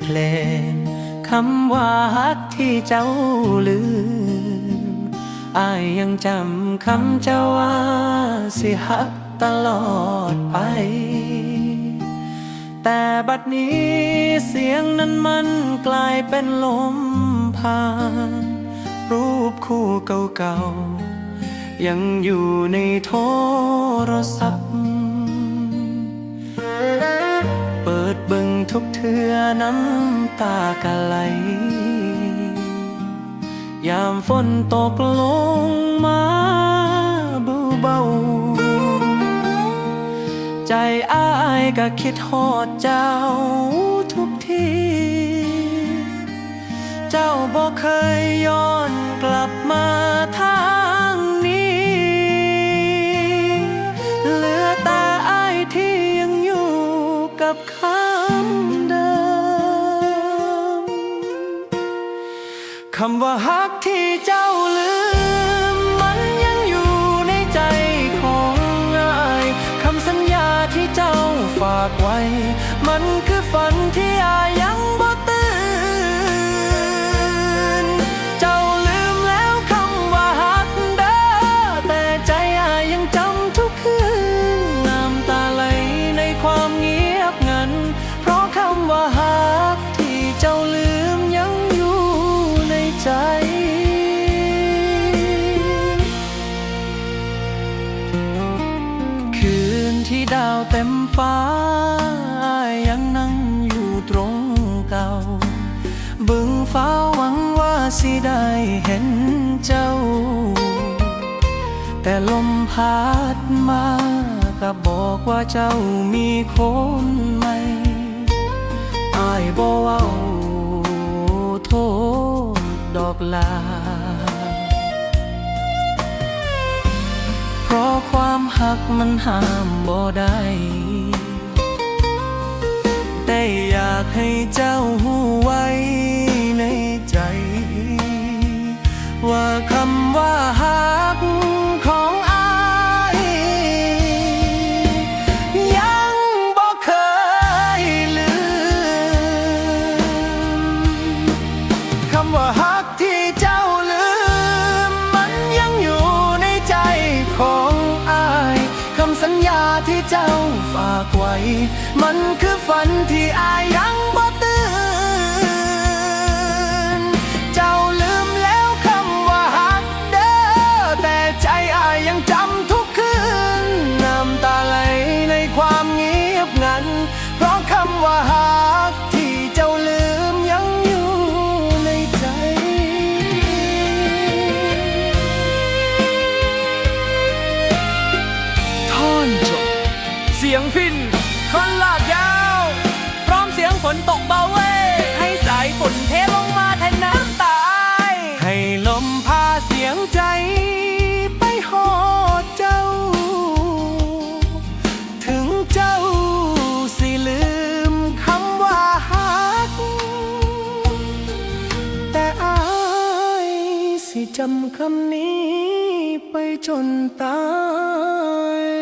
เพลงคำว่าฮักที่เจ้าลืมอายยังจำคำเจ้าว่าสิฮักตลอดไป แต่บัดนี้เสียงนั้นมันกลายเป็นลมผ่านรูปคู่เก่าๆยังอยู่ในโทรศัพท์ ทุกเทือน้ำตากะไหล ยามฝนตกลงมาเบาๆใจอ้ายก็คิดฮอดเจ้าทุกที เจ้าบอกเคยย้อนกลับมาทางนี้ เหลือแต่อ้ายที่ยังอยู่กับคำเคำว่าฮักที่เจ้าลืม มันยังอยู่ในใจของอายคำสัญญาที่เจ้าฝากไว้ มันคือฝันที่อาย ที่ดาวเต็มฟ้า ยังนั่งอยู่ตรงเก่า บึงฟ้าหวังว่าสิได้เห็นเจ้า แต่ลมพัดมาก็บอกว่าเจ้ามีคนใหม่อายบ่เว้าโทษดอกลาเพรา หักมันห้ามบ่ได้แต่อยากให้เจ้าหูไว้ ฝากไว้ มันคือฝันที่อายยังบ่ พิน คนลากยาว พร้อมเสียงฝนตกเบาเว้ให้สายฝนเทลงมาแทนน้ำตาย ให้ลมพาเสียงใจไปหอดเจ้า ถึงเจ้าสิลืมคำว่าฮัก แต่อายสิจำคำนี้ไปจนตาย